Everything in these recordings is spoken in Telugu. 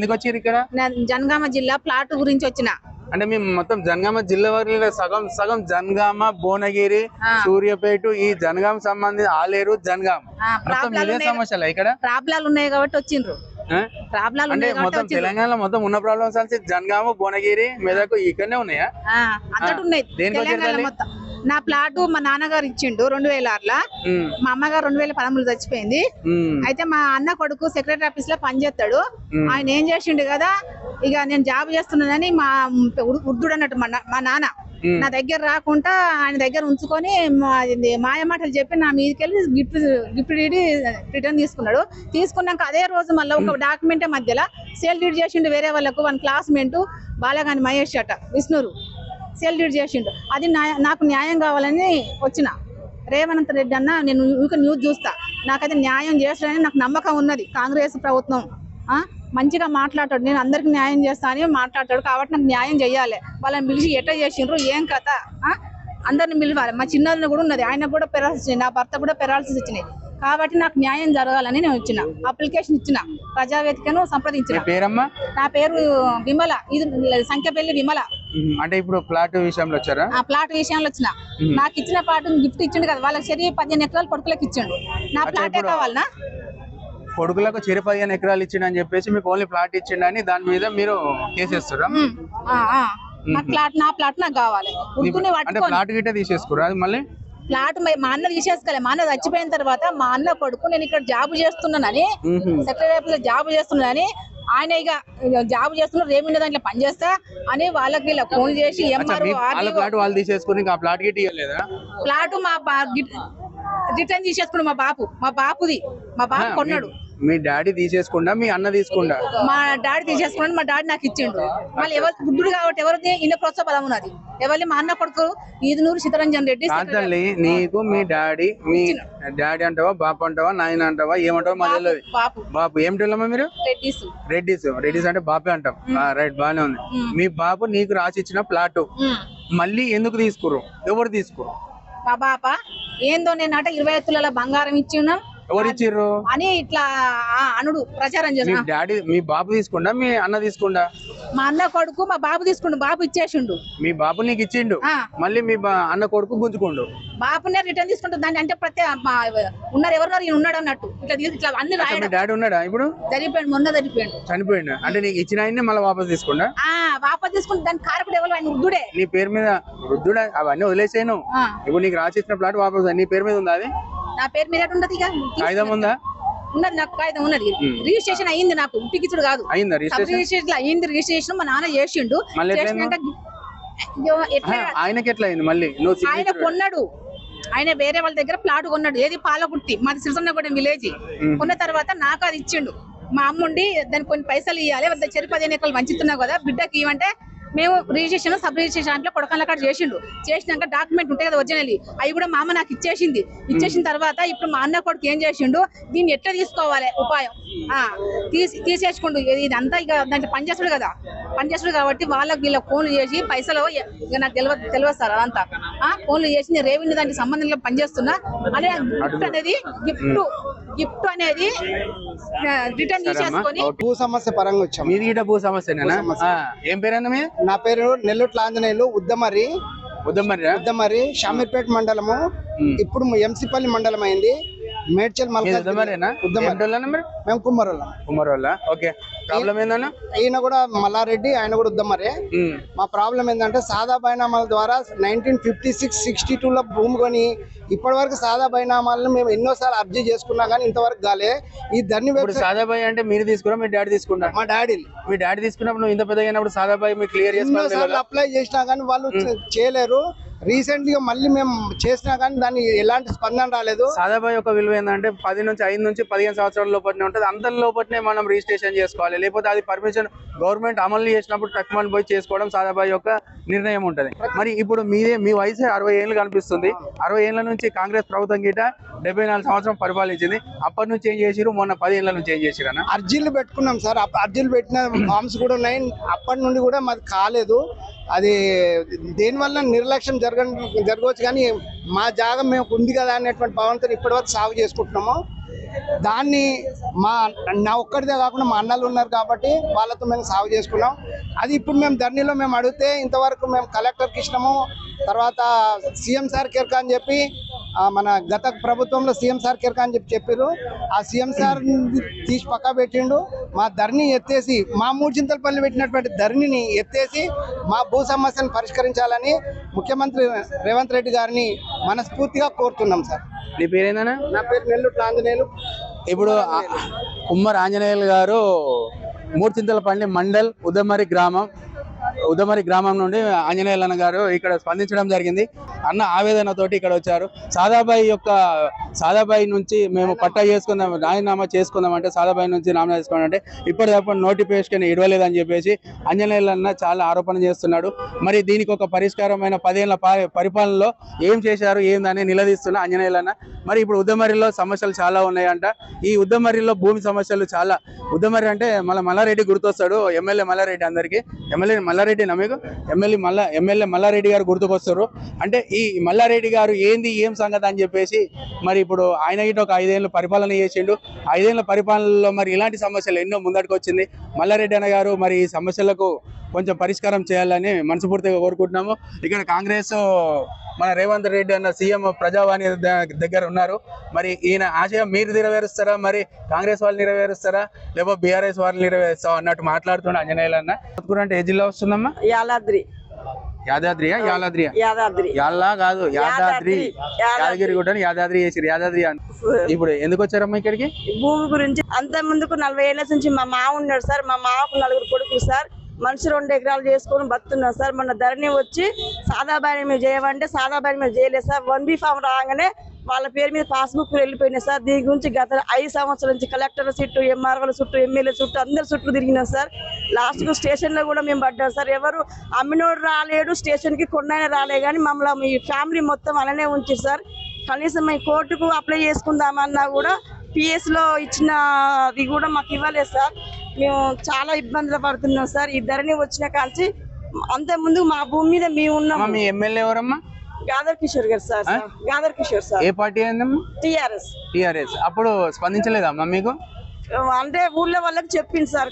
ఎందుకు వచ్చారు ఇక్కడ? జనగామ జిల్లా ప్లాట్ గురించి వచ్చిన. అంటే మేము మొత్తం జనగామ జిల్లా వరకు సగం సగం జనగామ భువనగిరి. సూర్యాపేట ఈ జనగామ సంబంధించి ఆలేరు జనగామ. మొత్తం ఇదే సమస్యలు ఇక్కడ? ప్రాబ్లాలు ఉన్నాయి కాబట్టి వచ్చిండ్రు? ప్రాబ్లాలు అంటే మొత్తం తెలంగాణలో మొత్తం ఉన్న ప్రాబ్లమ్స్ జనగామ భువనగిరి మెదక్ ఇక్కడనే ఉన్నాయా? ఉన్నాయి. దేనికి వచ్చారు నా ప్లాట్ మా నాన్నగారు ఇచ్చిండు రెండు వేల ఆరులా. మా అమ్మగారు రెండు వేల పదమూడు చచ్చిపోయింది. అయితే మా అన్న కొడుకు సెక్రటరీ ఆఫీస్లో పనిచేస్తాడు. ఆయన ఏం చేసిండు కదా ఇక నేను జాబ్ చేస్తున్నానని మా వృద్ధుడు అన్నట్టు మా నాన్న. నా దగ్గర రాకుండా ఆయన దగ్గర ఉంచుకొని మా- ఇది మాయ మాటలు చెప్పి నా మీదకెళ్ళి గిఫ్ట్ గిఫ్ట్ డీడీ రిటర్న్ తీసుకున్నాడు. తీసుకున్నాక అదే రోజు మళ్ళీ ఒక డాక్యుమెంటే మధ్యలో సేల్ డీడ్ చేసిండు వేరే వాళ్ళకు వన్ క్లాస్మేట్ బాలగాని మహేష్ అట విష్ణురు. సెల్యూట్ చేసిండు. అది నాకు న్యాయం కావాలని వచ్చిన. రేవంత్ రెడ్డి అన్న నేను ఊరికే న్యూస్ చూస్తా. నాకైతే న్యాయం చేస్తాడని నాకు నమ్మకం ఉన్నది. కాంగ్రెస్ ప్రభుత్వం. మంచిగా మాట్లాడతాడు. నేను అందరికి న్యాయం చేస్తా అని మాట్లాడతాడు. కాబట్టి నాకు న్యాయం చేయాలి వాళ్ళని పిలిచి ఎట్లా చేసిండ్రు? ఏం కథ? అందరిని పిలవాలి. మా చిన్నది కూడా ఉన్నది. ఆయన కూడా పెరాల్సి వచ్చినాయి. నా భర్త కూడా పెరాల్సిస్ వచ్చినాయి. కాబట్టి నాకు న్యాయం జరగాలని నేను వచ్చిన అప్లికేషన్ ఇచ్చిన. ప్రజావేదికను సంప్రదించిన. పేరమ్మా? నా పేరు విమల. ఇది సంఖ్యపల్లి విమల. అంటే ఇప్పుడు ప్లాట్ విషయంలో వచ్చారా? ఆ ప్లాట్ విషయంలో వచ్చిన. నాకు ఇచ్చిన ప్లాట్ గిఫ్ట్ ఇచ్చిండు కదా. వాళ్ళకి సరి పదిహేను ఎకరాలు కొడుకులకు ఇచ్చిండు. నా ప్లాటే కావాలనా? కొడుకులకు చిరు పదిహేను ఎకరాలు ఇచ్చిండు అని చెప్పేసి మీకు ఓన్లీ ప్లాట్ ఇచ్చిండని దాని మీద మీరు కేసేస్తారా ప్లాట్ నా ప్లాట్ నాకు కావాలి. అంటే ప్లాట్ గిట్ట తీసేసుకురా అది మళ్ళీ? ప్లాట్ మరి మా అన్న తీసేసుకోలే. మా అన్న చచ్చిపోయిన తర్వాత మా అన్న కొడుకు నేను ఇక్కడ జాబ్ చేస్తున్నానని. సెక్రటరీ జాబ్ చేస్తున్నానని ఆయన ఇక జాబ్ చేస్తున్నా రేమిండి దాంట్లో పనిచేస్తా అని వాళ్ళకి ఇలా ఫోన్ చేసి వాళ్ళ తీసేసుకుని ఇవ్వలేదా ప్లాట్ మా రిటర్న్ తీసేసుకున్నాడు మా బాపు మా బాపుది. మా బాపు కొన్నాడు. మీ డాడీ తీసేసుకుండా మీ అన్న తీసుకుండా? మా డాడీ తీసేసుకున్నాడు మా డాడీ నాకు ఇచ్చిండు. మళ్ళీ ఎవరు బుద్ధుడు కాబట్టి ఎవరిది ఇన్న ప్రోత్సాహ బలం ఉన్నది. ఎవరి మా అన్న కొడుకు ఈదునూరు సీతారంజన్ రెడ్డి నీకు మీ డాడీ మీ డాడీ అంటావా బాపు అంటావా నాయన అంటావా ఏమంటావా మా తెలియదు బాపు. బాపు ఏమిటమ్మా మీరు? రెడ్డిస్. రెడ్డిస్ రెడ్డిస్ అంటే బాపే అంటాం. రైట్ బానే ఉంది. మీ బాపు నీకు రాసి ఇచ్చిన ప్లాట్. మళ్ళీ ఎందుకు తీసుకురు ఎవరు తీసుకురు మా బాప ఏందో నేను అట ఇరవై తులాల బంగారం ఇచ్చిన్నాం ఎవరు ఇచ్చిర్రు అని ఇట్లా అనుడు ప్రచారం మీ చేసిన డాడీ మీ బాబు తీసుకుండా మీ అన్న తీసుకుండా? మా అన్న కొడుకు మా బాబు తీసుకుండు బాబు ఇచ్చేసిండు. మీ బాబు నీకు ఇచ్చిండు? ఆ. మళ్ళీ మీ బా- అన్న కొడుకు గుంజుకుండు? బాబునే రిటర్న్ తీసుకుంటుంది దాన్ని అంటే ప్రతి మా- ఉన్నారు ఎవరున్నారు ఈయన ఉన్నాడు అన్నట్టు. ఇట్లా తీసి ఇట్లా అన్ని మీ రాయడం. డాడీ ఉన్నాడా ఇప్పుడు? జరిగిపోయాడు మొన్న జరిగిపోయాడు చనిపోయిండు. అంటే నీకు ఇచ్చిన ఆయన్ని మళ్ళీ వాపస్ తీసుకుండా? ఆ వాపస్ తీసుకుంటే దాని కారకుడు ఎవరు? ఆయన వృద్ధుడే. నీ పేరు మీద వృద్ధుడా? అవన్నీ వదిలేసాను ఆ, ఇప్పుడు నీకు రాసి ఇచ్చిన ప్లాట్ వాపస్ నీ పేరు మీద ఉందా అది? నా పేరు మీద ఎటు ఉండదు ఇక. కాగితం ఉందా? ఉన్నది నాకు కాగితం ఉన్నది రిజిస్ట్రేషన్ అయ్యింది నాకు ఉట్టికిచ్చుడు కాదు. అయిందా రిజిస్ట్రేషన్ రిజిస్ట్రేషన్ అయ్యింది రిజిస్ట్రేషన్ మా నాన్న చేసిండు. మళ్ళీ ఎట్లా చేసినాక అయ్యో, ఎట్లా ఆయనకి ఎట్లా అయింది మళ్ళీ? నువ్వు ఆయన signature- కొన్నాడు. ఆయన వేరే వాళ్ళ దగ్గర ప్లాట్ కొన్నాడు. ఏది? పాలకుర్తి. మాది సిరిసన్నగూడెం విలేజ్ కొన్న తర్వాత నాకు అది ఇచ్చిండు. మా అమ్ముండి దానికి కొన్ని పైసలు ఇవ్వాలి చెరు పదిహేను ఎకరాలు వంచుతున్నావు కదా బిడ్డకి ఇవ్వంటే మేము రిజిస్ట్రేషన్ సబ్ రిజిస్ట్రేషన్ అంటే కొడకన్ల కాడ చేసిండు. చేసినాక డాక్యుమెంట్ ఉంటాయి కదా ఒరిజినల్. అవి కూడా మా అమ్మ నాకు ఇచ్చేసింది. ఇచ్చేసిన తర్వాత ఇప్పుడు మా అన్న కొడుకు ఏం చేసిండు దీన్ని ఎట్లా తీసుకోవాలి ఉపాయం? ఆ తీసి తీసేసుకుండు. ఇది- ఇదంతా ఇక దాంట్లో పనిచేస్తాడు కదా. పనిచేస్తాడు కాబట్టి వాళ్ళకి వీళ్ళకి ఫోన్లు చేసి పైసలు ఇక నాకు తెలియదు తెలియదు సార్ అదంతా. ఆ ఫోన్లు చేసి నేను రేవిన్యూ దానికి సంబంధంలో పనిచేస్తున్నా అనే గిఫ్ట్ అనేది గిఫ్ట్. గిఫ్ట్ అనేది రిటర్న్ తీసేసుకొని. భూ సమస్య పరంగా వచ్చాము మీది గిట్ట భూ సమస్యనేనా? ఆ, ఏం పేరన్నా మీ? నా పేరు నెల్లూరు ఆంజనేయులు ఉద్దమరి. ఉద్దమ్మరి ఉద్దమరి షామీర్పేట మండలము. ఇప్పుడు ఎంసిపల్లి మండలం అయింది మేడ్చల్ ఉద్దమరేనా మరి మేము కుమ్మరోళ్ళం. ఓకే. ప్రాబ్లం ఏందన్నా? ఈయన కూడా మల్లారెడ్డి ఆయన కూడా ఉద్దమరే. మా ప్రాబ్లం ఏంటంటే సాదా బైనామాల ద్వారా నైన్టీన్ ఫిఫ్టీ సిక్స్ సిక్స్టీ టూలో భూమి కొని ఇప్పటి వరకు సాదా బైనామాలను మేము ఎన్నోసార్లు అర్జీ చేసుకున్నా కానీ ఇంతవరకు కాలే. ఈ ధరణి సాదాబాయి అంటే మీరు తీసుకురా మీ డాడీ తీసుకున్నా మా డాడీ. మీ డాడీ తీసుకున్నప్పుడు ఇంత పెద్దగా అయినప్పుడు సాదాబాయి మీరు క్లియర్ అప్లై చేసినా కానీ వాళ్ళు చేయలేరు. రీసెంట్గా మళ్ళీ మేము చేసినా కానీ దాన్ని ఎలాంటి స్పందన రాలేదు. సాదాబాయి యొక్క విలువ ఏంటంటే పది నుంచి ఐదు నుంచి పదిహేను సంవత్సరాల లోపలనే ఉంటుంది. అంత లోపలనే మనం రిజిస్ట్రేషన్ చేసుకోవాలి. లేకపోతే అది పర్మిషన్ గవర్నమెంట్ అమలు చేసినప్పుడు టక్మన్ పోయి చేసుకోవడం సాదాబాయి యొక్క నిర్ణయం ఉంటది. మరి ఇప్పుడు మీదే మీ వయసు అరవై ఏళ్ళు కనిపిస్తుంది. అరవై ఏళ్ళ నుంచి కాంగ్రెస్ ప్రభుత్వం గిట డెబ్బై నాలుగు సంవత్సరం పరిపాలించింది. అప్పటి నుంచి ఏం చేసిరు మొన్న పది ఏళ్ళ నుంచి ఏం చేసిరు అన్న? అర్జీలు పెట్టుకున్నాం సార్. అర్జీలు పెట్టిన ఫామ్స్ కూడా ఉన్నాయి. అప్పటి నుండి కూడా మాది కాలేదు. అది దేనివల్ల నిర్లక్ష్యం జరగ జరగవచ్చు కానీ మా జాగం మేము ఉంది కదా అనేటువంటి భావనతో ఇప్పటివరకు సాగు చేసుకుంటున్నాము. దాన్ని మా నా ఒక్కడిదే కాకుండా మా అన్నలు ఉన్నారు కాబట్టి వాళ్ళతో మేము సాగు చేసుకున్నాం. అది ఇప్పుడు మేము ధర్నీలో మేము అడిగితే ఇంతవరకు మేము కలెక్టర్కి ఇచ్చినాము. తర్వాత సీఎం సార్ కెరక అని చెప్పి మన గత ప్రభుత్వంలో సీఎం సార్ కెరక అని చెప్పి చెప్పారు. ఆ సీఎం సార్ తీసి పక్క పెట్టిండు. మా ధరణి ఎత్తేసి మా మూడుచింతలపల్లి పెట్టినటువంటి ధరణిని ఎత్తేసి మా భూ సమస్యను పరిష్కరించాలని ముఖ్యమంత్రి రేవంత్ రెడ్డి గారిని మనస్ఫూర్తిగా కోరుతున్నాం సార్. నీ పేరేందన్నా? నా పేరు నెల్లూరు ఆంజనేయులు. ఇప్పుడు కుమ్మర్ ఆంజనేయులు గారు మూర్చింతలపల్లి మండల్ ఉదమరి గ్రామం ఉదమరి గ్రామం నుండి ఆంజనేయులు అన్న గారు ఇక్కడ స్పందించడం జరిగింది. అన్న ఆవేదనతోటి ఇక్కడ వచ్చారు. సాదాబాయి యొక్క సాదాబాయి నుంచి మేము పట్టా చేసుకుందాం రాజీనామా చేసుకుందాం అంటే సాదాబాయి నుంచి నామా చేసుకుందాం అంటే ఇప్పటికప్పుడు నోటిఫికేషన్ ఇవ్వలేదని చెప్పేసి ఆంజనేయులు అన్న చాలా ఆరోపణ చేస్తున్నాడు. మరి దీనికి ఒక పరిష్కారమైన పదేళ్ళ పరిపాలనలో ఏం చేశారు ఏందని నిలదీస్తున్న ఆంజనేయులు అన్న. మరి ఇప్పుడు ఉద్దమరిలో సమస్యలు చాలా ఉన్నాయంట. ఈ ఉద్దమరిలో భూమి సమస్యలు చాలా. ఉద్దమరి అంటే మళ్ళీ మల్లారెడ్డి గుర్తొస్తాడు ఎమ్మెల్యే మల్లారెడ్డి అందరికీ. ఎమ్మెల్యే మల్లారెడ్డి నమ్మకు ఎమ్మెల్యే మల్లా ఎమ్మెల్యే మల్లారెడ్డి గారు గుర్తుకొస్తారు. అంటే ఈ మల్లారెడ్డి గారు ఏంది ఏం సంగతి అని చెప్పేసి మరి ఇప్పుడు ఆయన ఇటు ఒక ఐదేళ్ళు పరిపాలన చేసిండు. ఐదేళ్ళ పరిపాలనలో మరి ఇలాంటి సమస్యలు ఎన్నో ముందటికి వచ్చింది మల్లారెడ్డి అన్న గారు మరి ఈ సమస్యలకు కొంచెం పరిష్కారం చేయాలని మనస్ఫూర్తిగా కోరుకుంటున్నాము. ఇక్కడ కాంగ్రెస్ మన రేవంత్ రెడ్డి అన్న సీఎం ప్రజావాణి దగ్గర ఉన్నారు. మరి ఈయన ఆశయం మీరు నెరవేరుస్తారా? మరి కాంగ్రెస్ వాళ్ళు నెరవేరుస్తారా? లేకపోతే బీఆర్ఎస్ వాళ్ళు నెరవేరుస్తాం అన్నట్టు మాట్లాడుతున్న అంజనేయులు అన్న. కొత్తగూడ అంటే ఏ జిల్లా వస్తుందమ్మా? యాదాద్రి. యాదాద్రియా యాలాద్రియా యాదాద్రి. యాల్లా కాదు యాదాద్రి. యాదగిరి గుట్టని యాదాద్రి చేసిరు యాదాద్రి అని ఇప్పుడు ఎందుకు వచ్చారమ్మా ఇక్కడికి? భూమి గురించి అంత ముందుకు నలభై ఏళ్ళ నుంచి మా మామ ఉన్నాడు సార్. మా మామకు నలుగురు కొడుకులు సార్. మనిషి రెండు ఎకరాలు చేసుకొని బతున్నాం సార్. మొన్న ధరణి వచ్చి సాదా బాని చేయమంటే సాదా బాని చేయలేదు సార్. వన్ బీ ఫామ్ రాగానే వాళ్ళ పేరు మీద పాస్బుక్ వెళ్ళిపోయినాయి సార్. దీని గురించి గత ఐదు సంవత్సరాల నుంచి కలెక్టర్ చుట్టూ ఎంఆర్ఓల చుట్టూ ఎమ్మెల్యే చుట్టూ అందరి చుట్టూ తిరిగినాం సార్. లాస్ట్కు స్టేషన్లో కూడా మేము పడ్డాం సార్. ఎవరు అమ్మినోడు రాలేడు స్టేషన్కి కొన్నైనా రాలే కానీ మమ్మల్ని ఈ ఫ్యామిలీ మొత్తం అలానే ఉంచారు సార్. కనీసం ఈ కోర్టుకు అప్లై చేసుకుందామన్నా కూడా PS లో ఇచ్చినది కూడా మాకు ఇవ్వలేదు సార్. మేము చాలా ఇబ్బందులు పడుతున్నాం సార్. ఈ ధరణి వచ్చిన కాంచి అంత ముందు మా భూమి మీద మేము ఉన్నాము మీ ఎమ్మెల్యే ఎవరమ్మా? Gadar Kishore garu sir Gadar Kishore sir. ఏ పార్టీ అయిందమ్మా? టిఆర్ఎస్. టిఆర్ఎస్. అప్పుడు స్పందించలేదమ్మా మీకు? అంటే ఊళ్ళో వాళ్ళకి చెప్పింది సార్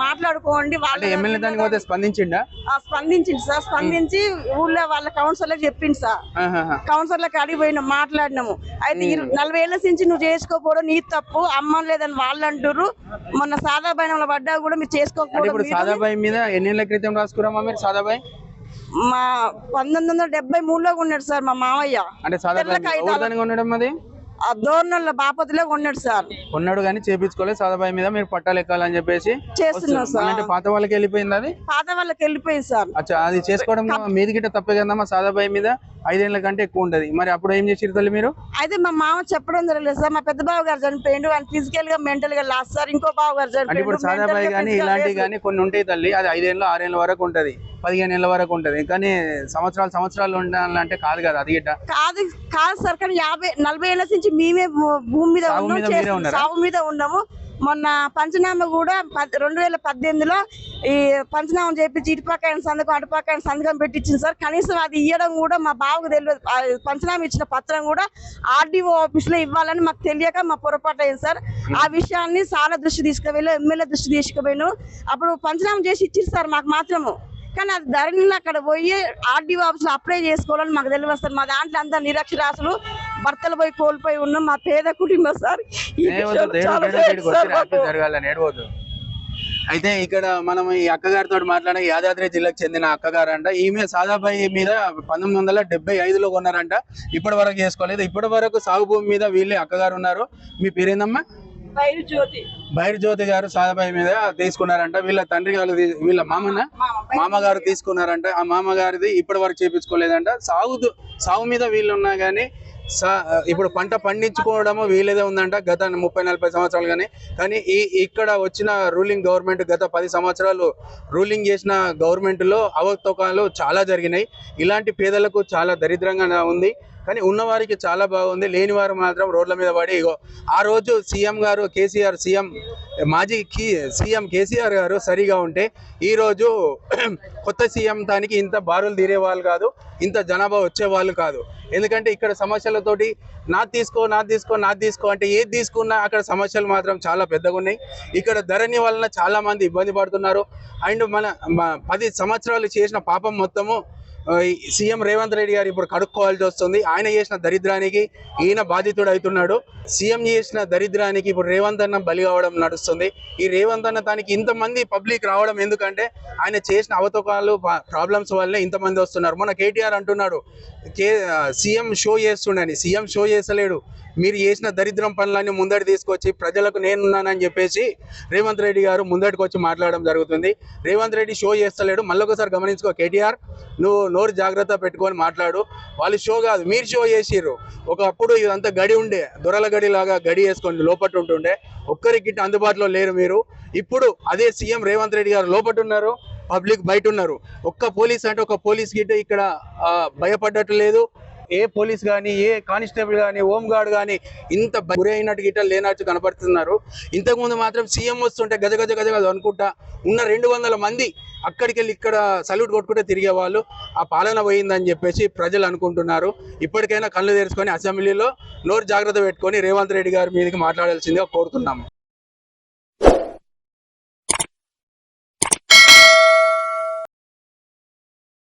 మాట్లాడుకోండి వాళ్ళు ఎమ్మెల్యే దానికి పోతే స్పందించిండా? ఆ, స్పందించింది సార్ స్పందించి ఊళ్ళో వాళ్ళ కౌన్సిలర్ చెప్పింది సార్. కౌన్సిలర్లకు అడిగి పోయినాం మాట్లాడినాము. అయితే నలభై ఏళ్ళ నుంచి నువ్వు చేసుకోకపోవడం నీ తప్పు అమ్మ లేదని వాళ్ళు అంటారు మొన్న సాదా బయనంలో పడ్డా కూడా మీరు చేసుకోకపోవడం. సాదాబాయి మీద ఎన్నేళ్ళ క్రితం రాసుకురామా మీరు సాదాబాయి మా పంతొమ్మిది వందల డెబ్బై మూడులో ఉన్నాడు సార్ మా మావయ్య. అంటే దోర్నల్ల బాపతిలో ఉన్నాడు సార్. ఉన్నాడు కానీ చేపించుకోలేదు. సాదాబాయి మీద మీరు పట్టాలు ఎక్కాలని చెప్పేసి చేస్తున్నాం సార్ అంటే పాత వాళ్ళకి వెళ్ళిపోయింది అది? పాత వాళ్ళకి వెళ్ళిపోయింది సార్. అచ్చా అది చేసుకోవడం మీది గిట్ట తప్పే కదమ్మా సాదాబాయి మీద? ఐదేళ్ళ కంటే ఎక్కువ ఉంటది. మరి అప్పుడు ఏం చేసిరు తల్లి మీరు? అయితే మా మామ చెప్పడం జరగలేదు సార్. మా పెద్ద బావ గారు చనిపోయిండు. ఆయన ఫిజికల్గా మెంటల్గా లాస్ట్ సార్ ఇంకో బావ గారు చనిపోయిండు. సాదాబాయి కానీ ఇలాంటివి. కానీ కొన్ని ఉంటాయి తల్లి. అది ఐదేళ్ళు ఆరేళ్ళ వరకు ఉంటది. పదిహేను ఏళ్ళ వరకు ఉంటది. కానీ సంవత్సరాలు సంవత్సరాలు ఉండాలంటే కాదు కదా అది గిట్ట కాదు కాదు సార్ కానీ యాభై నలభై ఏళ్ళ నుంచి మేమే భూమి మీద సాగు మీద మీరే చేస్తున్నాం. ఉన్నారా? సాగు మీద ఉన్నాము. మొన్న పంచనామా కూడా పద్- రెండు వేల పద్దెనిమిదిలో ఈ పంచనామా చేపించి ఇటుపక్క ఆయన సంతకం అటుపక్క ఆయన సంతకం పెట్టించింది సార్. కనీసం అది ఇవ్వడం కూడా మా బావకు తెలియదు. ఆ పంచనామా ఇచ్చిన పత్రం కూడా ఆర్డీఓ ఆఫీస్లో ఇవ్వాలని మాకు తెలియక మా పొరపాటు అయింది సార్. ఆ విషయాన్ని చాలా దృష్టి తీసుకుపోయి ఎమ్మెల్యే దృష్టి తీసుకుపోయాను అప్పుడు పంచనామా చేసి ఇచ్చింది సార్ మాకు మాత్రము. కానీ అది ధరణిలో అక్కడ పోయి ఆర్డీఓ ఆఫీస్ అప్లై చేసుకోవాలని మాకు తెలియదు సార్ మా దాంట్లో అంతా నిరక్షరాసులు భర్తలు పోయి కోల్పోయి ఉన్నాం మా పేద కుటుంబం సార్. అయితే ఇక్కడ మనం ఈ అక్కగారితో మాట్లాడే యాదాద్రి జిల్లాకు చెందిన అక్కగారు అంట ఈమె సాదాబాయి మీద పంతొమ్మిది వందల డెబ్బై ఐదులో కొన్నారంట. ఇప్పటి వరకు చేసుకోలేదు. ఇప్పటి వరకు సాగు భూమి మీద వీళ్ళే అక్కగారు ఉన్నారు. మీ పేరేందమ్మా? బయలు జ్యోతి బైర్ జ్యోతి గారు సాదాబాయి మీద తీసుకున్నారంట. వీళ్ళ తండ్రి గారు వీళ్ళ మామన మామగారు తీసుకున్నారంట. ఆ మామగారిది ఇప్పటి వరకు చేపించుకోలేదంట. సాగు సాగు మీద వీళ్ళు ఉన్నా కానీ సా- ఇప్పుడు పంట పండించుకోవడము వీళ్ళదే ఉందంట గత ముప్పై నలభై సంవత్సరాలు కానీ కానీ ఈ ఇక్కడ వచ్చిన రూలింగ్ గవర్నమెంట్ గత పది సంవత్సరాలు రూలింగ్ చేసిన గవర్నమెంట్లో అవకతవకాలు చాలా జరిగినాయి. ఇలాంటి పేదలకు చాలా దరిద్రంగా ఉంది. కానీ ఉన్నవారికి చాలా బాగుంది. లేని వారు మాత్రం రోడ్ల మీద పడి ఇగో ఆ రోజు సీఎం గారు కేసీఆర్ సీఎం మాజీ కీ సీఎం కేసీఆర్ గారు సరిగా ఉంటే ఈరోజు కొత్త సీఎం దానికి ఇంత బారులు తీరే వాళ్ళు కాదు ఇంత జనాభా వచ్చేవాళ్ళు కాదు. ఎందుకంటే ఇక్కడ సమస్యలతోటి నాది తీసుకో నాది తీసుకో నాది తీసుకో అంటే ఏది తీసుకున్నా అక్కడ సమస్యలు మాత్రం చాలా పెద్దగా ఉన్నాయి. ఇక్కడ ధరణి వలన చాలామంది ఇబ్బంది పడుతున్నారు. అండ్ మన పది సంవత్సరాలు చేసిన పాపం మొత్తము సీఎం రేవంత్ రెడ్డి గారు ఇప్పుడు కడుక్కోవాల్సి వస్తుంది. ఆయన చేసిన దరిద్రానికి ఈయన బాధితుడు అవుతున్నాడు సీఎం చేసిన దరిద్రానికి ఇప్పుడు రేవంత్ అన్న బలి కావడం నడుస్తుంది. ఈ రేవంత్ అన్న తనకి ఇంతమంది పబ్లిక్ రావడం ఎందుకంటే ఆయన చేసిన అవతకాలు ప్రాబ్లమ్స్ వల్లే ఇంతమంది వస్తున్నారు. మొన్న కేటీఆర్ అంటున్నాడు కే సీఎం షో చేస్తుండని సీఎం షో చేస్తలేడు. మీరు చేసిన దరిద్రం పనులన్నీ ముందడి తీసుకొచ్చి ప్రజలకు నేనున్నానని చెప్పేసి రేవంత్ రెడ్డి గారు ముందడికి వచ్చి మాట్లాడడం జరుగుతుంది. రేవంత్ రెడ్డి షో చేస్తలేడు. మళ్ళొకసారి గమనించుకో కేటీఆర్ నువ్వు నోరు జాగ్రత్త పెట్టుకొని మాట్లాడు. వాళ్ళు షో కాదు మీరు షో చేసిర్రు. ఒకప్పుడు ఇదంతా గడి ఉండే దొరల గడి లాగా గడి వేసుకొని లోపట్టు ఉంటుండే. ఒక్కరికి అందుబాటులో లేరు మీరు. ఇప్పుడు అదే సీఎం రేవంత్ రెడ్డి గారు లోపట్టున్నారు ఉన్నారు పబ్లిక్ బయట ఉన్నారు. ఒక్క పోలీస్ అంటే ఒక పోలీస్ గిట్ట ఇక్కడ భయపడ్డట్టు లేదు. ఏ పోలీస్ కానీ ఏ కానిస్టేబుల్ కానీ హోమ్ గార్డ్ కానీ ఇంత గురి అయినట్టు గిట్ట లేనట్టు కనపడుతున్నారు. ఇంతకుముందు మాత్రం సీఎం వస్తుంటే గజ గజ గజ గజ అనుకుంటా ఉన్న రెండు వందల మంది అక్కడికి వెళ్ళి ఇక్కడ సల్యూట్ కొట్టుకుంటే తిరిగే వాళ్ళు ఆ పాలన పోయిందని చెప్పేసి ప్రజలు అనుకుంటున్నారు. ఇప్పటికైనా కళ్ళు తెరుచుకొని అసెంబ్లీలో నోరు జాగ్రత్త పెట్టుకొని రేవంత్ రెడ్డి గారి మీదకి మాట్లాడాల్సిందిగా కోరుతున్నాము.